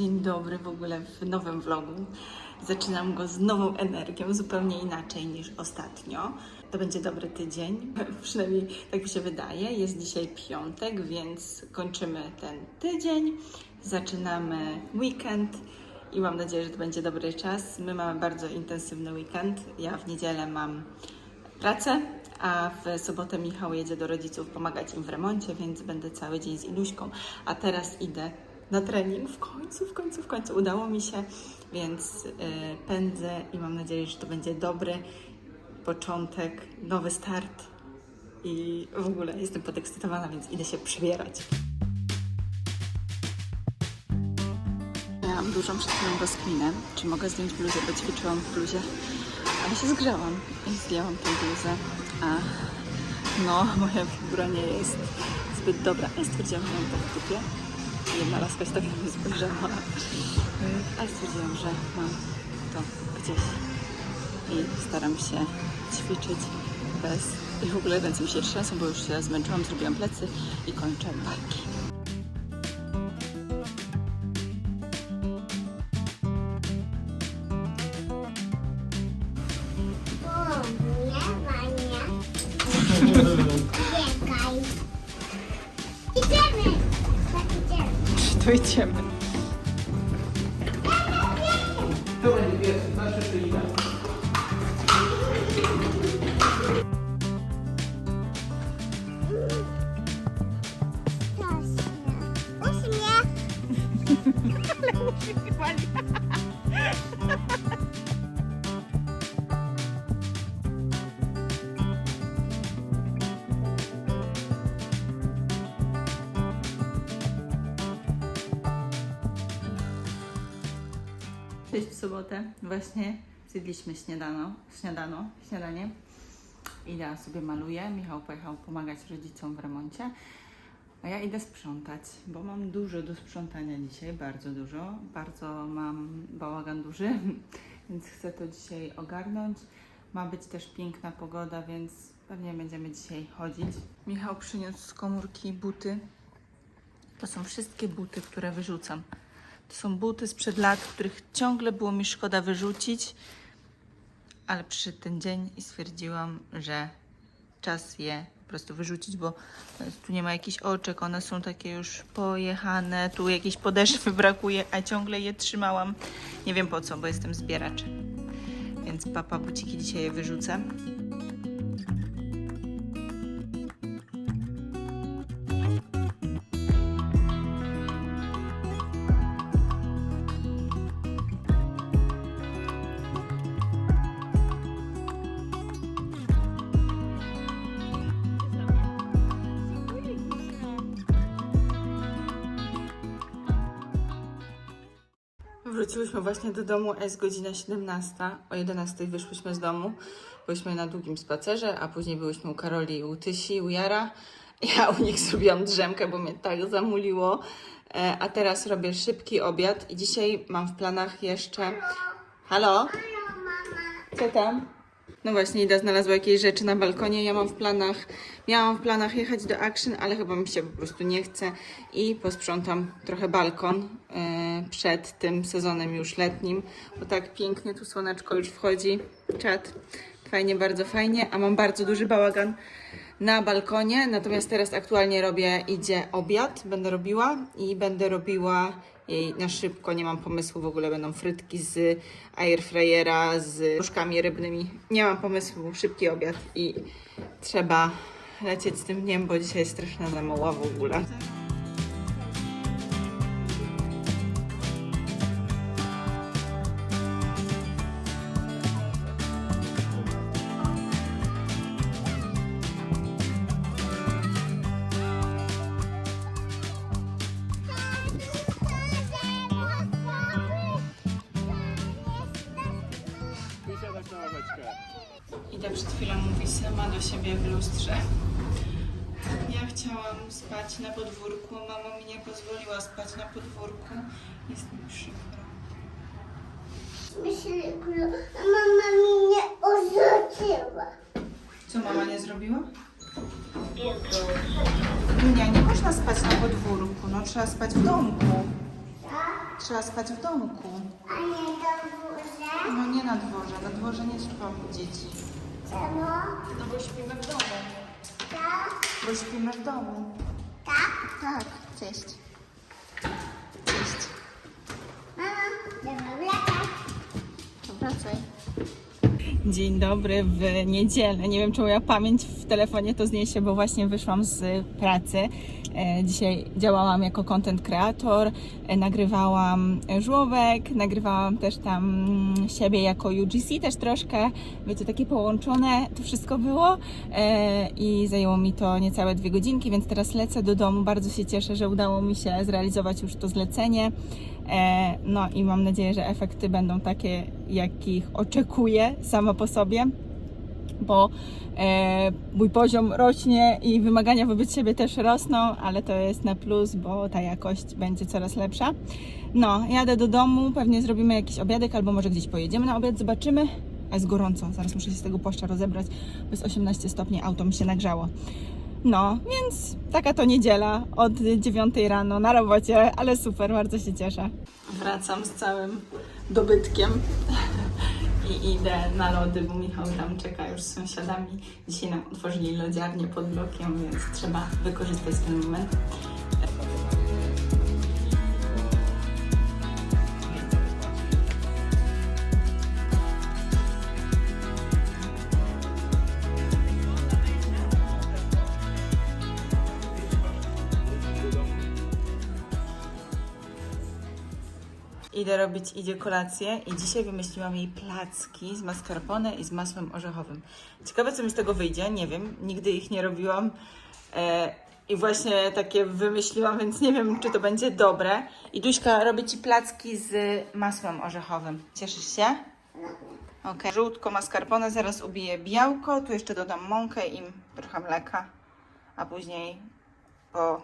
Dzień dobry w ogóle w nowym vlogu. Zaczynam go z nową energią, zupełnie inaczej niż ostatnio. To będzie dobry tydzień, przynajmniej tak mi się wydaje. Jest dzisiaj piątek, więc kończymy ten tydzień. Zaczynamy weekend i mam nadzieję, że to będzie dobry czas. My mamy bardzo intensywny weekend. Ja w niedzielę mam pracę, a w sobotę Michał jedzie do rodziców pomagać im w remoncie, więc będę cały dzień z Iluśką. A teraz idę na trening. W końcu, w końcu, w końcu udało mi się, więc y, pędzę i mam nadzieję, że to będzie dobry początek, nowy start. I w ogóle jestem podekscytowana, więc idę się przybierać. Miałam dużą przed chwilą rozkminę, czy mogę zdjąć bluzę, bo ćwiczyłam w bluzie, ale się zgrzałam i zdjęłam tę bluzę, a no, moja figura nie jest zbyt dobra, ale stwierdziłam, że mam to w dupie. Jedna laska się tak spojrzała, ale stwierdziłam, że mam to gdzieś i staram się ćwiczyć bez... I w ogóle ręce mi się trzęsą, bo już się zmęczyłam, zrobiłam plecy i kończę barki. Sobotę. Właśnie zjedliśmy śniadano, śniadano, śniadanie. Ida sobie maluje, Michał pojechał pomagać rodzicom w remoncie, a ja idę sprzątać, bo mam dużo do sprzątania dzisiaj, bardzo dużo. Bardzo mam bałagan duży, więc chcę to dzisiaj ogarnąć. Ma być też piękna pogoda, więc pewnie będziemy dzisiaj chodzić. Michał przyniósł z komórki buty. To są wszystkie buty, które wyrzucam. To są buty sprzed lat, których ciągle było mi szkoda wyrzucić, ale przyszedł ten dzień i stwierdziłam, że czas je po prostu wyrzucić, bo tu nie ma jakichś oczek, one są takie już pojechane, tu jakiejś podeszwy brakuje, a ciągle je trzymałam. Nie wiem po co, bo jestem zbieraczem. Więc papa buciki dzisiaj je wyrzucę. Wróciłyśmy właśnie do domu, jest godzina 17. O 11 wyszłyśmy z domu. Byliśmy na długim spacerze, a później byłyśmy u Karoli u Tysi, u Jara. Ja u nich zrobiłam drzemkę, bo mnie tak zamuliło. E, A teraz robię szybki obiad i dzisiaj mam w planach jeszcze... Halo? Co tam? No właśnie, Ida znalazła jakieś rzeczy na balkonie. Ja mam w planach, miałam w planach jechać do Action, ale chyba mi się po prostu nie chce i posprzątam trochę balkon e, przed tym sezonem już letnim, bo tak pięknie tu słoneczko już wchodzi. Czad. Fajnie, bardzo fajnie, a mam bardzo duży bałagan na balkonie, natomiast teraz aktualnie robię, idzie obiad, będę robiła i będę robiła jej na szybko, nie mam pomysłu w ogóle, będą frytki z airfryera, z różkami rybnymi, nie mam pomysłu, szybki obiad i trzeba lecieć z tym dniem, bo dzisiaj straszna zamoła w ogóle. Ida przed chwilą mówi sama do siebie w lustrze. Ja chciałam spać na podwórku, mama mi nie pozwoliła spać na podwórku. Jest mi przykro. Myślę, mama mi nie odrzuciła. Co mama nie zrobiła? Nie, nie można spać na podwórku, no trzeba spać w domku. Tak? Trzeba spać w domku. A nie do górze? No nie na dworze, na dworze nie śpią dzieci. Czemu? No bo śpimy w domu. Tak? Bo śpimy w domu. Tak? Tak, cześć. Cześć. Mama, trzeba wracać. To wracaj. Dzień dobry w niedzielę. Nie wiem, czemu ja pamięć w telefonie to zniesie, bo właśnie wyszłam z pracy. E, Dzisiaj działałam jako content creator, e, nagrywałam żłobek, nagrywałam też tam mm, siebie jako UGC też troszkę. Wiecie, takie połączone to wszystko było e, i zajęło mi to niecałe dwie godzinki, więc teraz lecę do domu. Bardzo się cieszę, że udało mi się zrealizować już to zlecenie. No i mam nadzieję, że efekty będą takie, jakich oczekuję sama po sobie, bo e, mój poziom rośnie i wymagania wobec siebie też rosną, ale to jest na plus, bo ta jakość będzie coraz lepsza. No, jadę do domu, pewnie zrobimy jakiś obiadek, albo może gdzieś pojedziemy na obiad, zobaczymy. A jest gorąco, zaraz muszę się z tego płaszcza rozebrać, bo jest 18 stopni, auto mi się nagrzało. No, więc taka to niedziela od 9 rano na robocie, ale super, bardzo się cieszę. Wracam z całym dobytkiem i idę na lody, bo Michał tam czeka już z sąsiadami. Dzisiaj nam otworzyli lodziarnię pod blokiem, więc trzeba wykorzystać ten moment. Idę robić idzie kolację i dzisiaj wymyśliłam jej placki z mascarpone i z masłem orzechowym. Ciekawe, co mi z tego wyjdzie, nie wiem, nigdy ich nie robiłam e, i właśnie takie wymyśliłam, więc nie wiem, czy to będzie dobre. I Duśka, robię Ci placki z masłem orzechowym. Cieszysz się? Ok. Żółtko mascarpone, zaraz ubiję białko, tu jeszcze dodam mąkę i trochę mleka, a później po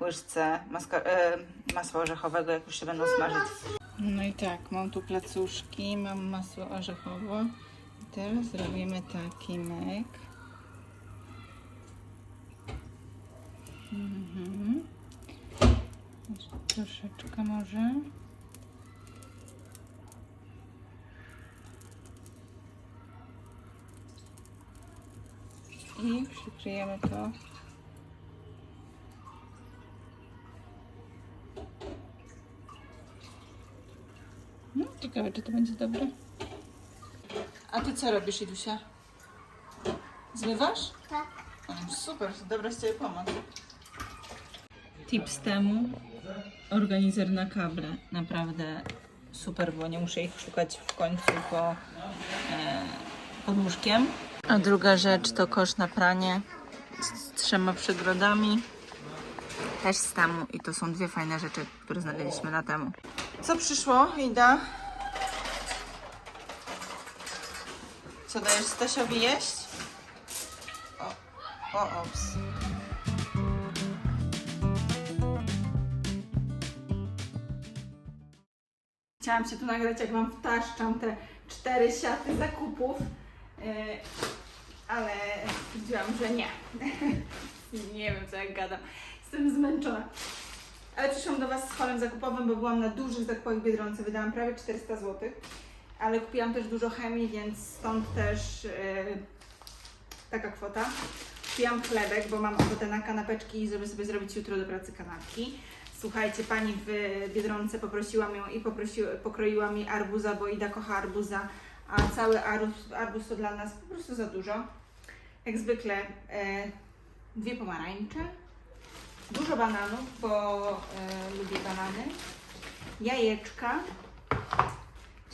łyżce e, masła orzechowego, jak już się będą smażyć. No i tak, mam tu placuszki, mam masło orzechowe. Teraz zrobimy taki mek. Mhm. Troszeczkę może. I przykryjemy to No, ciekawe, czy to będzie dobre. A ty co robisz, Idusia? Zmywasz? Tak. O, super, dobra z Ciebie pomoc. Tips temu, organizer na kable. Naprawdę super, bo nie muszę ich szukać w końcu po, e, pod łóżkiem. A druga rzecz to kosz na pranie z, z trzema przegrodami. Też z temu i to są dwie fajne rzeczy, które znaleźliśmy na temu. Co przyszło, Ida? Co dajesz Stasiowi jeść? O, o, ops. Chciałam się tu nagrać, jak Wam wtaszczam te cztery siaty zakupów, yy, ale stwierdziłam, że nie. nie wiem, co jak gadam. Jestem zmęczona. Ale przyszłam do Was z holem zakupowym, bo byłam na dużych zakupach Biedronce. Wydałam prawie 400 zł. Ale kupiłam też dużo chemii, więc stąd też yy, taka kwota. Kupiłam chlebek, bo mam ochotę na kanapeczki i żeby sobie zrobić jutro do pracy kanapki. Słuchajcie, pani w Biedronce poprosiłam ją i poprosi, pokroiła mi arbuza, bo Ida kocha arbuza, a cały arbuz, arbuz to dla nas po prostu za dużo. Jak zwykle e, dwie pomarańcze, dużo bananów, bo e, lubię banany, jajeczka,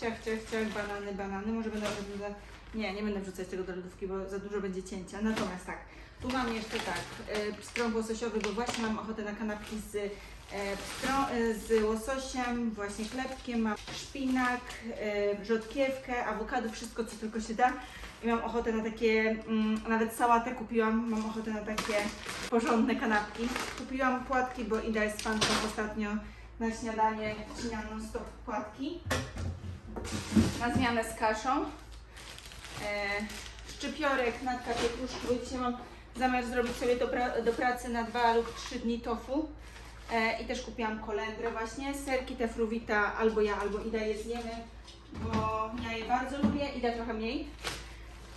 ciach, ciach, ciach, banany, banany, może będę, będę nie, nie będę wrzucać tego do lodówki, bo za dużo będzie cięcia, natomiast tak, tu mam jeszcze tak, e, pstrąg łososiowy, bo właśnie mam ochotę na kanapki z, e, e, z łososiem, właśnie chlebkiem, mam szpinak, e, rzodkiewkę, awokado, wszystko co tylko się da. I mam ochotę na takie, mm, nawet sałatę kupiłam, mam ochotę na takie porządne kanapki. Kupiłam płatki, bo Ida jest fanką ostatnio na śniadanie, śniadanie non-stop płatki. Na zmianę z kaszą. E, szczypiorek, natka pietruszki, bo dzisiaj mam zamiar zrobić sobie do, pra- do pracy na dwa lub trzy dni tofu. E, I też kupiłam kolendrę właśnie, serki te fruwita, albo ja, albo Ida je zjemy, bo ja je bardzo lubię, Ida trochę mniej.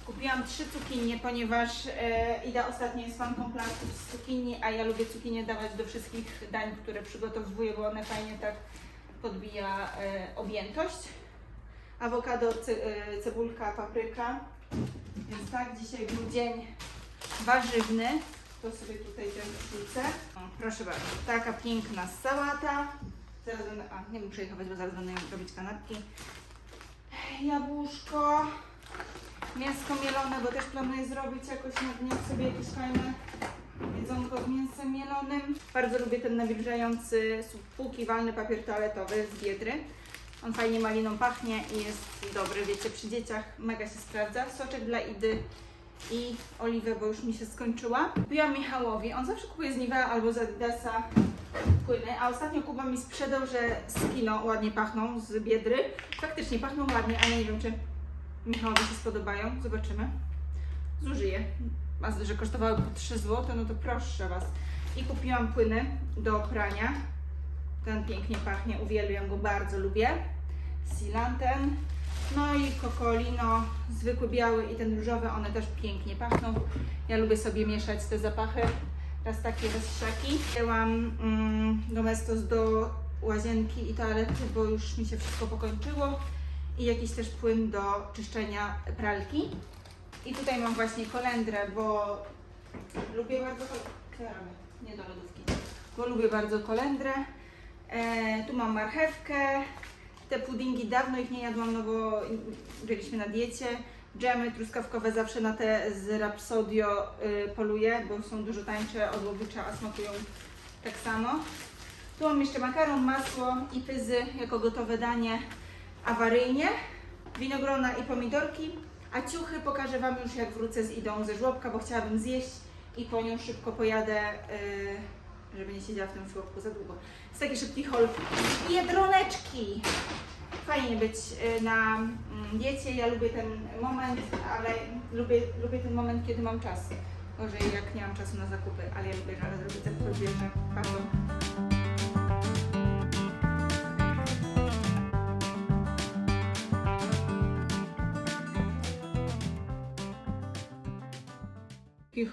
Kupiłam trzy cukinie, ponieważ e, Ida ostatnio jest fanką planków z cukinii, a ja lubię cukinie dawać do wszystkich dań, które przygotowuję, bo one fajnie tak podbija e, objętość. Awokado, e, cebulka, papryka. Więc tak, dzisiaj był dzień warzywny. To sobie tutaj też wrzucę. Proszę bardzo, taka piękna sałata. Zaraz będę, a nie muszę jej chować, bo zaraz będę robić kanapki. Jabłuszko. Mięsko mielone, bo też planuję zrobić jakoś na dniach sobie jakieś fajne jedzonko z mięsem mielonym. Bardzo lubię ten nawilżający, spłukiwalny papier toaletowy z Biedry. On fajnie maliną pachnie i jest dobry, wiecie, przy dzieciach mega się sprawdza. Soczek dla Idy i oliwę, bo już mi się skończyła. Kupiłam Michałowi, on zawsze kupuje z Nivea albo z Adidasa płyny, a ostatnio Kuba mi sprzedał, że z Kino ładnie pachną z Biedry. Faktycznie pachną ładnie, ale nie wiem, czy Michałowi się spodobają. Zobaczymy. Zużyję. A że kosztowały po 3 zł, no to proszę Was. I kupiłam płyny do prania. Ten pięknie pachnie, uwielbiam go, bardzo lubię. Silanten. No i Kokolino, zwykły biały i ten różowy, one też pięknie pachną. Ja lubię sobie mieszać te zapachy. Raz takie, raz szaki. Wzięłam mm, Domestos do łazienki i toalety, bo już mi się wszystko pokończyło. I jakiś też płyn do czyszczenia pralki. I tutaj mam właśnie kolendrę, bo lubię bardzo kolendrę. Nie do lodówki. Bo lubię bardzo kolendrę. E, tu mam marchewkę. Te puddingi dawno ich nie jadłam, no bo byliśmy na diecie. Dżemy truskawkowe zawsze na te z Rapsodio y, poluję, bo są dużo tańsze od łowicza, a smakują tak samo. Tu mam jeszcze makaron, masło i pyzy jako gotowe danie awaryjnie. Winogrona i pomidorki. A ciuchy pokażę Wam już jak wrócę z Idą ze żłobka, bo chciałabym zjeść i po nią szybko pojadę, y, żeby nie siedziała w tym żłobku za długo. Jest taki szybki haul. Biedroneczki! Fajnie być y, na mm, diecie, ja lubię ten moment, ale lubię, lubię ten moment, kiedy mam czas. Gorzej jak nie mam czasu na zakupy, ale ja lubię że zrobić zakupy, wiem,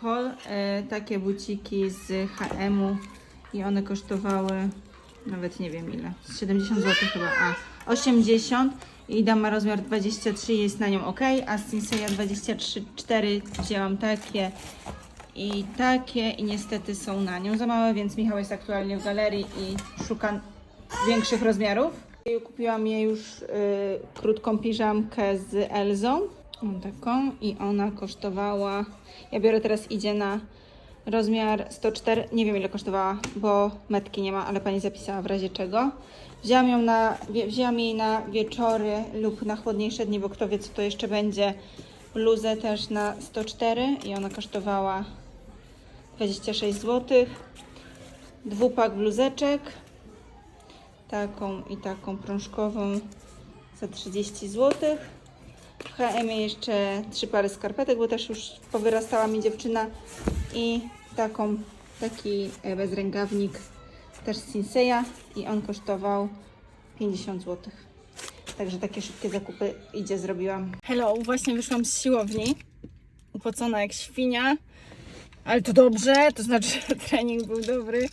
haul, e, takie buciki z H&M-u i one kosztowały nawet nie wiem ile, z 70 zł chyba, a 80 i Ida ma rozmiar 23 jest na nią ok, a z Sinseya 23,4 wzięłam takie i takie i niestety są na nią za małe, więc Michał jest aktualnie w galerii i szuka większych rozmiarów. Kupiłam jej już y, krótką piżamkę z Elzą, Taką i ona kosztowała, ja biorę teraz idzie na rozmiar 104, nie wiem ile kosztowała, bo metki nie ma, ale pani zapisała w razie czego. Wzięłam ją na, wzięłam jej na wieczory lub na chłodniejsze dni, bo kto wie co to jeszcze będzie. Bluzę też na 104 i ona kosztowała 26 zł. Dwupak bluzeczek, taką i taką prążkową za 30 zł. H&M jeszcze trzy pary skarpetek, bo też już powyrastała mi dziewczyna i taką, taki e, bezrękawnik też z Sinseya i on kosztował 50 zł. Także takie szybkie zakupy idzie zrobiłam. Hello, właśnie wyszłam z siłowni. Upocona jak świnia, ale to dobrze, to znaczy, trening był dobry.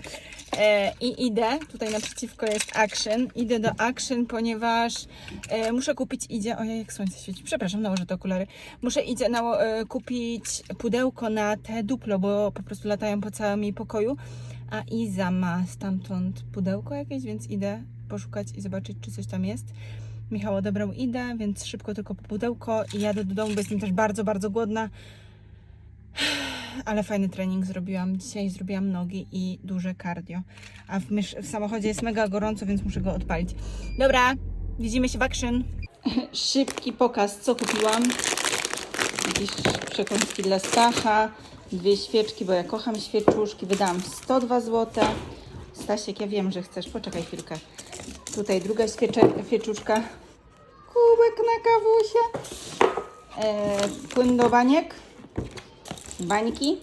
E, I idę, tutaj naprzeciwko jest Action. Idę do Action, ponieważ e, muszę kupić, idzie, ojej jak słońce świeci, przepraszam, nałożę te okulary. Muszę idzie na, e, kupić pudełko na te duplo, bo po prostu latają po całym jej pokoju. A Iza ma stamtąd pudełko jakieś, więc idę poszukać i zobaczyć, czy coś tam jest. Michał odebrał idę, więc szybko tylko po pudełko i jadę do domu, bo jestem też bardzo, bardzo głodna. Ale fajny trening zrobiłam. Dzisiaj zrobiłam nogi i duże cardio. A w, w samochodzie jest mega gorąco, więc muszę go odpalić. Dobra, widzimy się w action. Szybki pokaz, co kupiłam. Jakieś przekąski dla Stacha, dwie świeczki, bo ja kocham świeczuszki. Wydałam 102 zł. Stasiek, ja wiem, że chcesz. Poczekaj chwilkę. Tutaj druga świeczuszka. Kubek na kawusie. E, płyn do baniek bańki.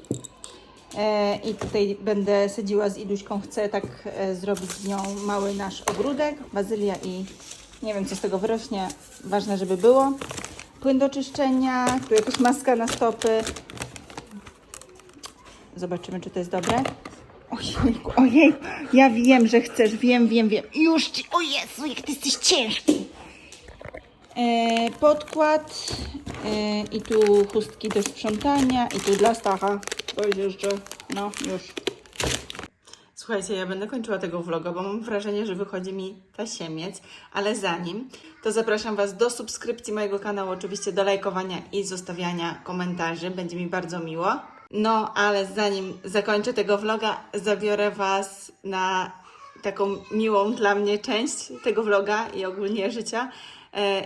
E, I tutaj będę sadziła z Iduśką. Chcę tak e, zrobić z nią mały nasz ogródek, bazylia i nie wiem co z tego wyrośnie. Ważne, żeby było. Płyn do czyszczenia, tu jakaś maska na stopy. Zobaczymy, czy to jest dobre. Ojejku, ojej, ja wiem, że chcesz, wiem, wiem, wiem. Już ci, o Jezu, jak ty jesteś ciężki. E, podkład e, i tu chustki do sprzątania i tu dla Stacha. To jest jeszcze, no już. Słuchajcie, ja będę kończyła tego vloga, bo mam wrażenie, że wychodzi mi tasiemiec, ale zanim, to zapraszam Was do subskrypcji mojego kanału, oczywiście do lajkowania i zostawiania komentarzy, będzie mi bardzo miło. No, ale zanim zakończę tego vloga, zabiorę Was na taką miłą dla mnie część tego vloga i ogólnie życia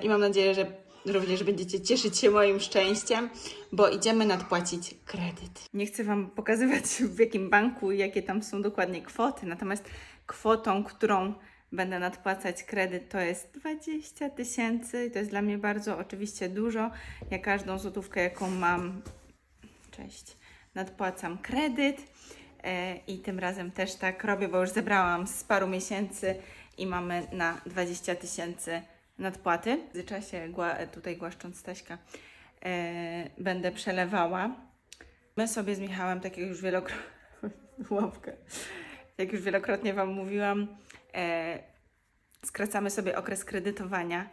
i mam nadzieję, że również będziecie cieszyć się moim szczęściem, bo idziemy nadpłacić kredyt. Nie chcę Wam pokazywać w jakim banku i jakie tam są dokładnie kwoty, natomiast kwotą, którą będę nadpłacać kredyt to jest 20 tysięcy i to jest dla mnie bardzo oczywiście dużo. Ja każdą złotówkę, jaką mam, cześć, nadpłacam kredyt e, i tym razem też tak robię, bo już zebrałam z paru miesięcy i mamy na 20 tysięcy nadpłaty. W międzyczasie, tutaj głaszcząc Staśka, e, będę przelewała. My sobie z Michałem, tak jak już wielokrotnie, łapkę, jak już wielokrotnie Wam mówiłam, e, skracamy sobie okres kredytowania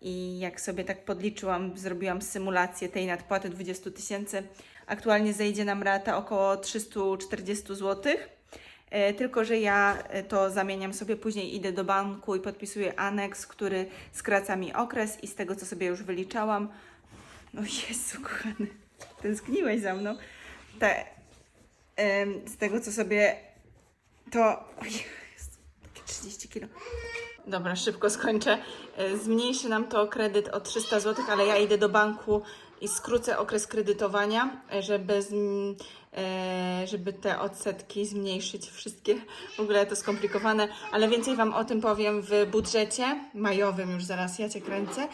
i jak sobie tak podliczyłam, zrobiłam symulację tej nadpłaty 20 tysięcy, aktualnie zejdzie nam rata około 340 zł. E, Tylko, że ja e, to zamieniam sobie, później idę do banku i podpisuję aneks, który skraca mi okres i z tego, co sobie już wyliczałam, no Jezu, kochany, tęskniłeś za mną, te, em, z tego, co sobie to, o Jezu, takie 30 kilo. Dobra, szybko skończę. E, Zmniejszy nam to kredyt o 300 zł, ale ja idę do banku i skrócę okres kredytowania, żeby, e, żeby te odsetki zmniejszyć wszystkie. W ogóle to skomplikowane, ale więcej Wam o tym powiem w budżecie majowym już zaraz, ja Cię kręcę.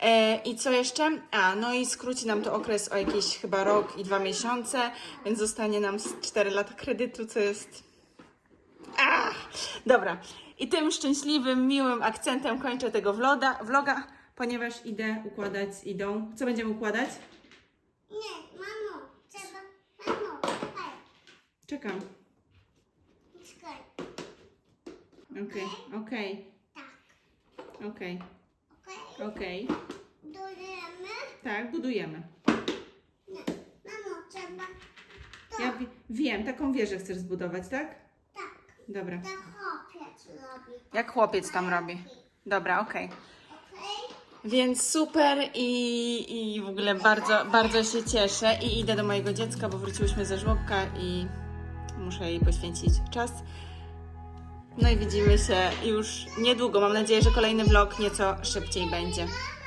E, I co jeszcze? A, no i skróci nam to okres o jakieś chyba rok i dwa miesiące, więc zostanie nam z 4 lata kredytu, co jest Ach, dobra. I tym szczęśliwym, miłym akcentem kończę tego vloga, vloga, ponieważ idę układać Idą. Co będziemy układać? Nie, mamo, trzeba, mamo, czekaj, Czekam. czekaj. Okej, okej, Tak, okej, okej. okej. Dojemy? Tak, budujemy. Nie, mamo, trzeba, to, Ja wi- wiem, taką wieżę chcesz zbudować, tak? tak, Dobra. to chłopiec robi. Jak chłopiec tam robi. Dobra, okej. Okej? Więc super i, i w ogóle bardzo, bardzo się cieszę i idę do mojego dziecka, bo wróciłyśmy ze żłobka i muszę jej poświęcić czas. No i widzimy się już niedługo. Mam nadzieję, że kolejny vlog nieco szybciej będzie.